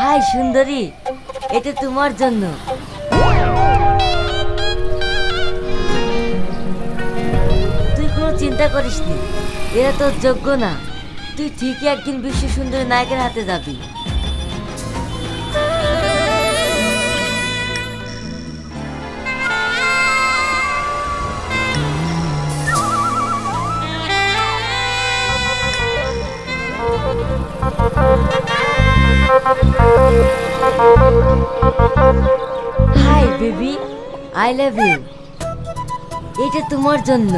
High সুন্দরী এটা তোমার জন্য। তুই কোনো চিন্তা করিস নি এরা তোর যোগ্য না। তুই ঠিকই একদিন বিশ্ব সুন্দরী নায়কের হাতে যাবি। Hi baby I love you এটা তোমার জন্য।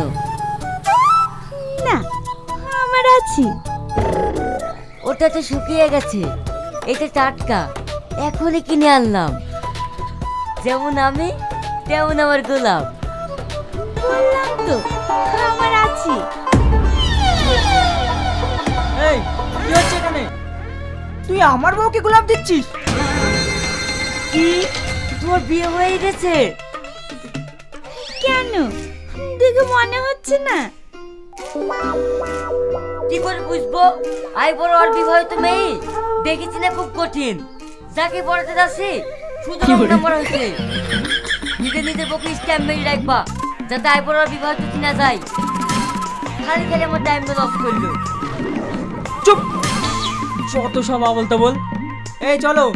ওটা তো শুকিয়ে গেছে। এটা টাটকা। এখনই কিনে আনলাম। যেমন আমি তেমন আমার গোলাপ। বললাম তো আমার আছে। এই কি হচ্ছে এখানে? তুই আমার বউকে গোলাপ দিচ্ছিস? কি? তোমার বিয়ে হয়ে গেছে? কেন? দেখে মনে হচ্ছে না। কি করে বুঝব? আই বড় আর বিবাহিত মেয়ে। দেখেছি না খুব কঠিন। যাকে পড়াতে যাচ্ছি শুধু নাম্বার হয়েছে। নিজে নিজের বউকে স্ট্যাম্প মেরে রাখবা যাতে আই বড় আর বিবাহিত কিনা যায়। খালি খালি আমার টাইমটা লস করল। চুপ! যত সব বলতে বল এই চলো।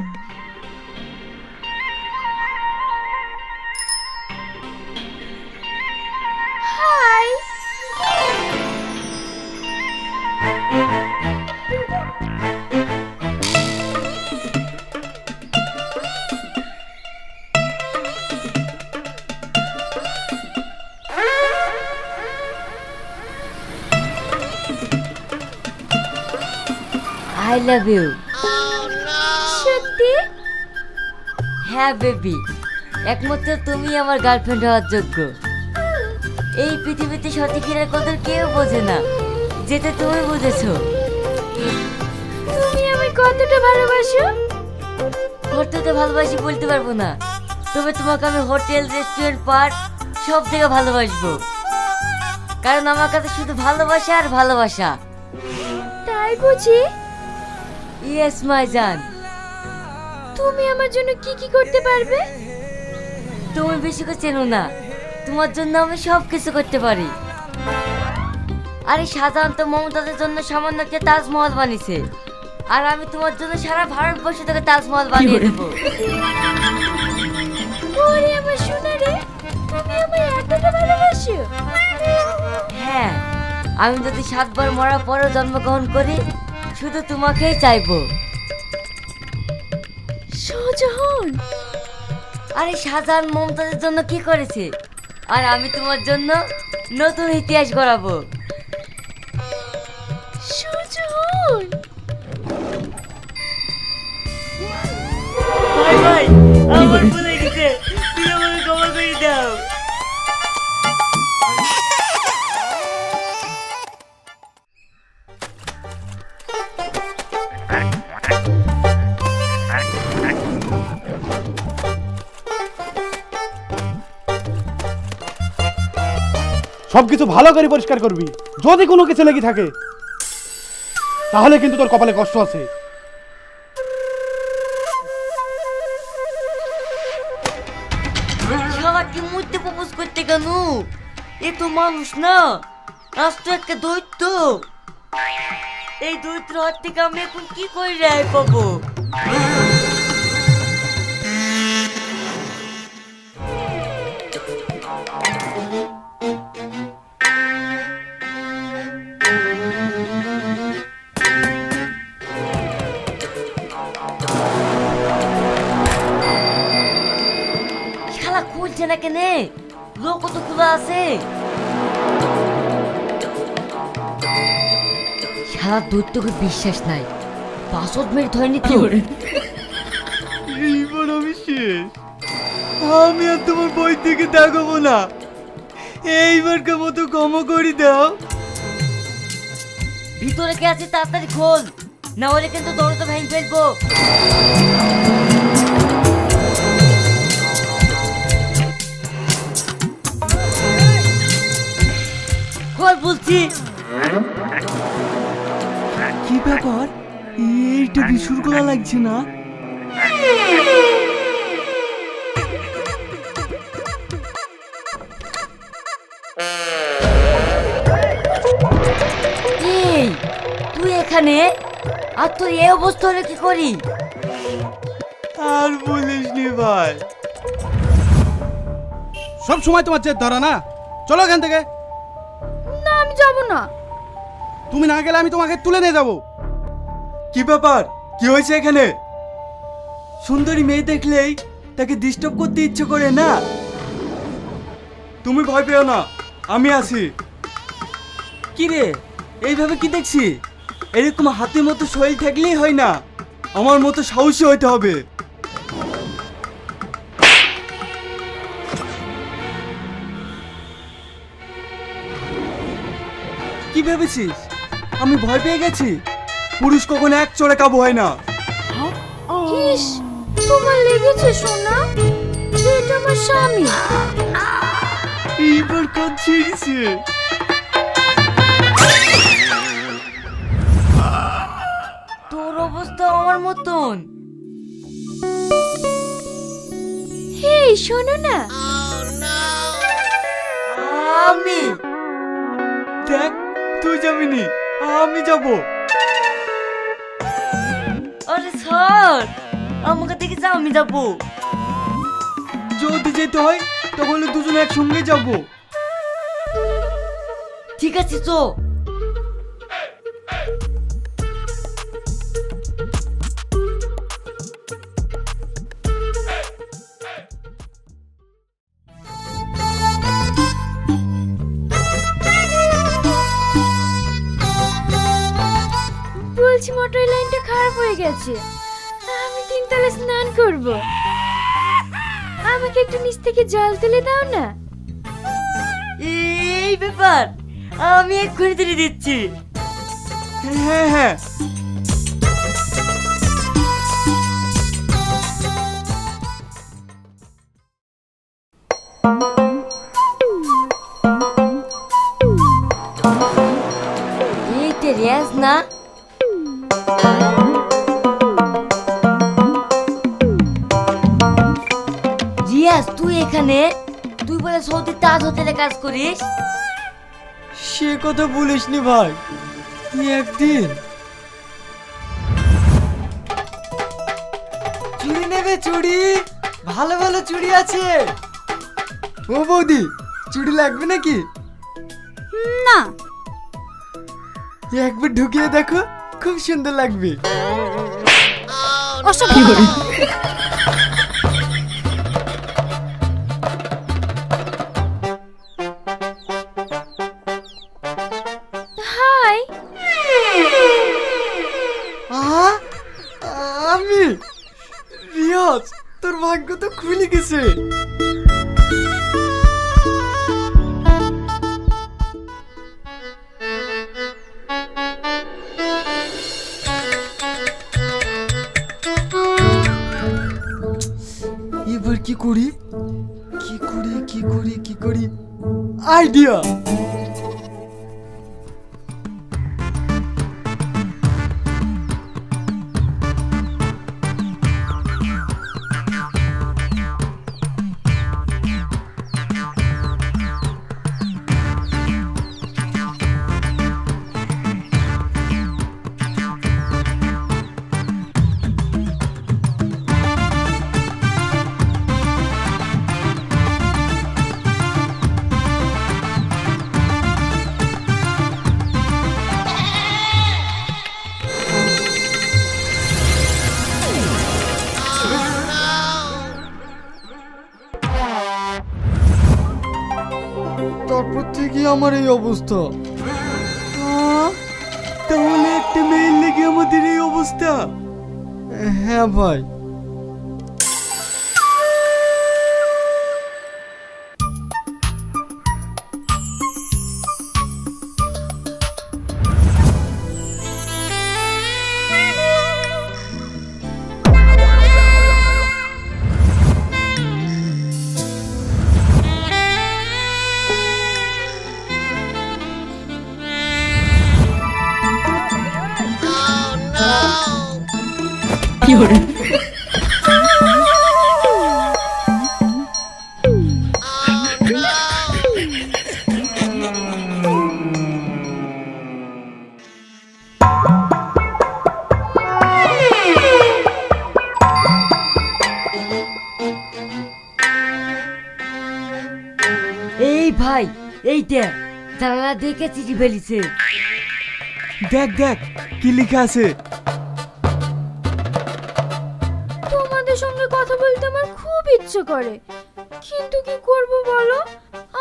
আই লাভ ইউ সত্যি? হ্যাঁ বেবি। একমাত্র তুমি আমার গার্লফ্রেন্ড হওয়ার যোগ্য। এই পৃথিবীতে সতীক্ষীরের কদর কেউ বোঝে না। যেটা তুমি বুঝেছ। তুমি আমায় কতটা ভালোবাসো? ঘরটাতে ভালোবাসি বলতে পারব না। তবে তোমাকে আমি হোটেল রেস্টুরেন্ট পার্ক সব থেকে ভালোবাসবো। কারণ আমার কাছে শুধু ভালোবাসা আর ভালোবাসা। তাই বুঝি? ইয়েস মাই জান তুমি আমার জন্য কি কি করতে পারবে? তুমি বেশি করে চেনো না। তোমার জন্য আমি সব কিছু করতে পারি। আরে সাধারণত মমতাদের জন্য সামান্য একটা তাজমহল বানিয়েছে। আর আমি তোমার জন্য সারা ভারতবর্ষ থেকে তাজমহল বানিয়ে দেবো। ওরে আমার সোনা রে তুমি আমায় এতটা ভালোবাসো। হ্যাঁ আমি যদি সাতবার মরার পরেও জন্মগ্রহণ করি শুধু তোমাকেই চাইব। শাহজাহান! আরে শাহজাহান মমতাজের জন্য কি করেছে? আর আমি তোমার জন্য নতুন ইতিহাস গড়াবো। শাহজাহান! ভাই ভাই আমার সবকিছু ভালো করে পরিষ্কার করবি। যদি কোনো কিছু লেগে থাকে, তাহলে কিন্তু তোর কপালে কষ্ট আছে। কেন? এ তো মানুষ না আজ তো একটা দৈত্য। এই দৈত্যের হাত থেকে আমি এখন কি করে রেহাই পাবো? লোক তো খোলা আছে শালা দৈত্যকে বিশ্বাস নাই। পাসওয়ার্ড মেরে ধরেনি তো। এইবার আমি শেষ আমি আর তোমার বই থেকে দেখাবো না। এইবারকার মতো ক্ষমা করে দাও। ভিতরে কে আছে তাড়াতাড়ি খোল। না হলে কিন্তু দরজা ভেঙে ফেলব। খোল বলছি। কি ব্যাপার? এইটা বিশুর করা লাগছে না? এই তুই এখানে? আর তোর এই অবস্থা হলে কি করি? আর বলিস নি ভাই। সব সময় তোমার জেদ ধরা না। চলো এখান থেকে। যাব না। তুমি না গেলে আমি তোমাকে তুলে নিয়ে যাব। কি ব্যাপার? কি হয়েছে এখানে? সুন্দরী মেয়ে দেখলেই তাকে ডিস্টার্ব করতে ইচ্ছে করে, না? তুমি ভয় পেও না, আমি আছি। কি রে, এইভাবে কি দেখছি? এরকম হাতের মতো শরীর থাকলেই হয় না। আমার মতো সাহসী হইতে হবে। কি ভেবেছিস? আমি ভয় পেয়ে গেছি। পুরুষ কখনো এক চড়ে কাবু হয় না। ইস তোমার লেগেছে সোনা। এটা আমার স্বামী। এইবার কাজ ছেড়েছে তোর অবস্থা আমার মতন। হে শোনো না। আমি। দেখ তুই যাবি নি আমি যাব। আরে স্যার আমাকে দেখে যা আমি যাব। যদি যেতে হয় তাহলে দুজনে একসঙ্গে যাব। ঠিক আছে তো গেছে। আমি তিনতলা স্নান করব। আমাকে একটু নিচ থেকে জল তুলে দাও না। এই ব্যাপার আমি এক্ষুনি তুলে দিচ্ছি। হ্যাঁ হ্যাঁ। এই না। এখানে তুই বলে সৌদি তাজ হোটেলে কাজ করিস? সে কথা বলিস নি ভাই। তুই একদিন? চুড়ি নেবে চুড়ি? ভালো ভালো চুড়ি আছে। ও বৌদি চুড়ি লাগবে নাকি? না। একবার ঢুকিয়ে দেখো খুব সুন্দর লাগবে। ওসব idea! আমার এই অবস্থা। তাহলে একটা মেয়ের লেগে আমাদের এই অবস্থা অবস্থা? হ্যাঁ ভাই। ভাই এই দেখ জানালা দেখে চিঠি ফেলিছে। দেখ দেখ কি লেখা আছে? তোমাদের সঙ্গে কথা বলতে আমার খুব ইচ্ছে করে। কিন্তু কি করব বলো?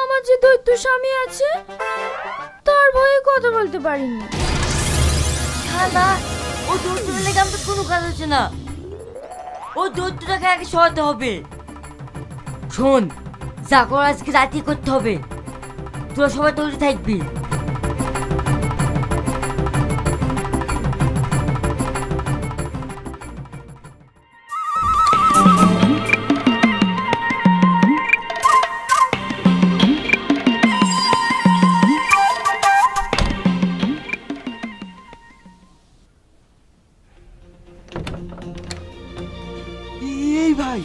আমার যে দৈত্য স্বামী আছে তার ভয়ে কথা বলতে পারিনি। না ও দৌড়তে লেগে আমাদের কোনো কাজ হচ্ছে না। ও দৌড়টাকে আগে সরাতে হবে। শোন যা কর আজকে রাতে করতে হবে। তোরা সবাই তৈরি থাকবি। এই ভাই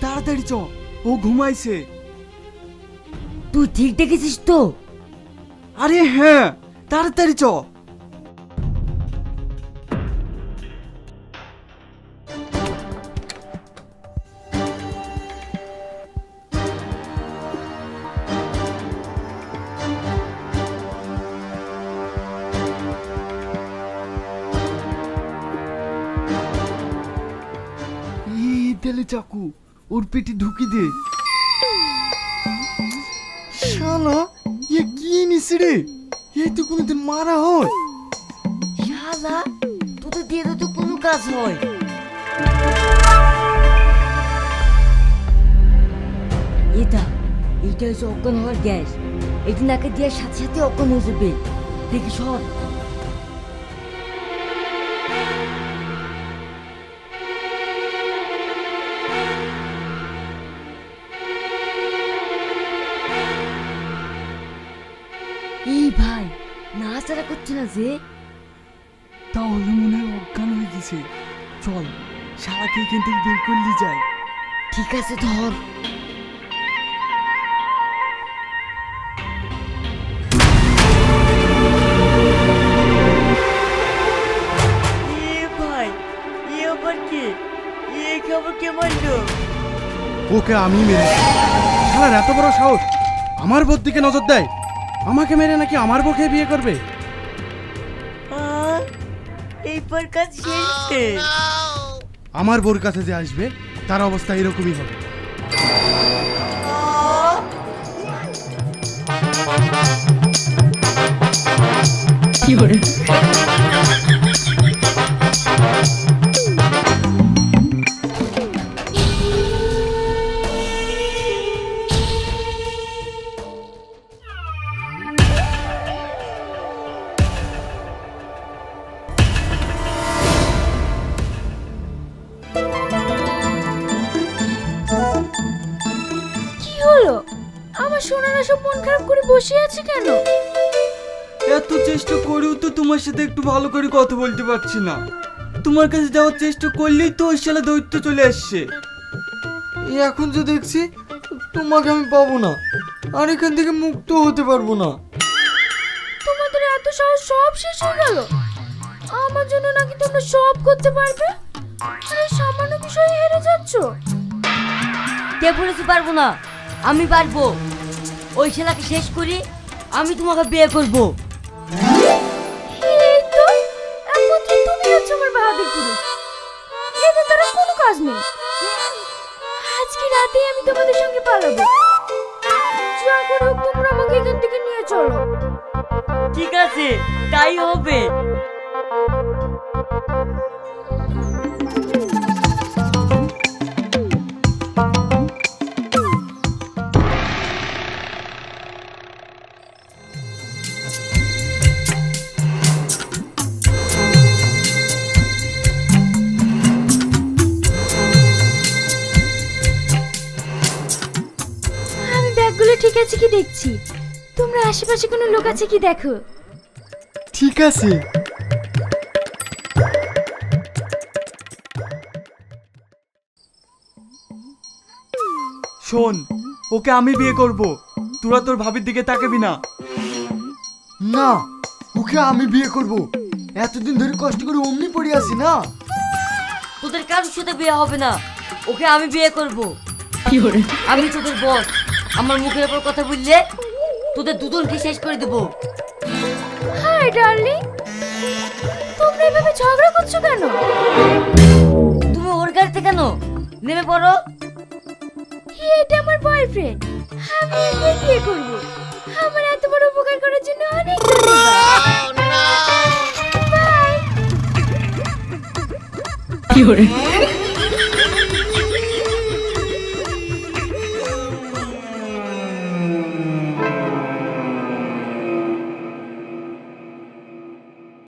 তাড়াতাড়ি চ। ও ঘুমাইছে। তুই ঠিক দেখেছিস তো? আরে হ্যাঁ তাড়াতাড়ি চ। চাকু ওর পেটে ঢুকি দে। শালা, এ কি নিস রে? এ তো কোনোদিন মারা হয়। শালা, তোদের দিয়ে তো কোনো কাজ হয়। এটা এটা হচ্ছে অজ্ঞান হওয়ার গ্যাস। এটি নাকে দেওয়ার সাথে সাথে অজ্ঞান হয়ে যাবে। দেখি সর ভাই নাচারা করছে না যে। তাহলে মনে হয় অজ্ঞান হয়ে গেছে। চল শালাকে এখান থেকে বের করলি যায় ঠিক আছে ধর। এ ভাই এ আবার কে? এ খবর কে মারলো? ওকে আমি মেরেছি। শালার এত বড় সাহস। আমার বোর দিকে নজর দেয়। আমাকে মেরে নাকি আমার বউকে বিয়ে করবে? এইবার কাজ শেষে আমার বোর কাছে যে আসবে তার অবস্থা এরকমই হবে। কি বসে আছে কেন? এত চেষ্টা করেও তো তোমার সাথে একটু ভালো করে কথা বলতে পারছি না। তোমার কাছে যাওয়ার চেষ্টা করলেই তো ওই শালা দৈত্য চলে আসছে। এখন যে দেখছি তোমাকে আমি পাবো না। আর এখান থেকে মুক্ত হতে পারব না। তোমাদের এত সাহস সব শেষ হয়ে গেল? আমার জন্য নাকি তোমরা সব করতে পারবে? আর এই সামান্য বিষয়ে হেরে যাচ্ছ? কে বলেছি পারব না? আমি পারব। ওই ছেলেকে শেষ করি আমি তোমাকে বিয়ে করব। এই তো একমাত্র তুমি হচ্ছে আমার বাহাদুর পুরুষ। এতে তারা কোনো কাজ নেই। আজকে আমি তোমাদের সঙ্গে পালাবো। যা করে হোক তোমরা আমাকে এখান থেকে নিয়ে চলো। ঠিক আছে তাই হবে। আছে কি দেখছি? তোমরা আশেপাশে কোনো লোক আছে কি দেখো? ঠিক আছে। শোন ওকে আমি বিয়ে করব। তোরা তোর ভাবির দিকে তাকাবি না। না ওকে আমি বিয়ে করব। এতদিন ধরে কষ্ট করে অমনি পড়ে আছি না। তোদের কারোর সাথে বিয়ে হবে না। ওকে আমি বিয়ে করব। আমি তোদের বস আমার মুখের উপর কথা বললে তোদের দুজনকে শেষ করে দেবো। Hi darling. তোমরা এভাবে ঝগড়া করছ কেন? তুমি ওর গাড়িতে কেন নেমে পড়ো। এটা আমার বয়ফ্রেন্ড আমি একে বিয়ে করব? আমার এত বড় উপকার করার জন্য অনেক ধন্যবাদ। বাই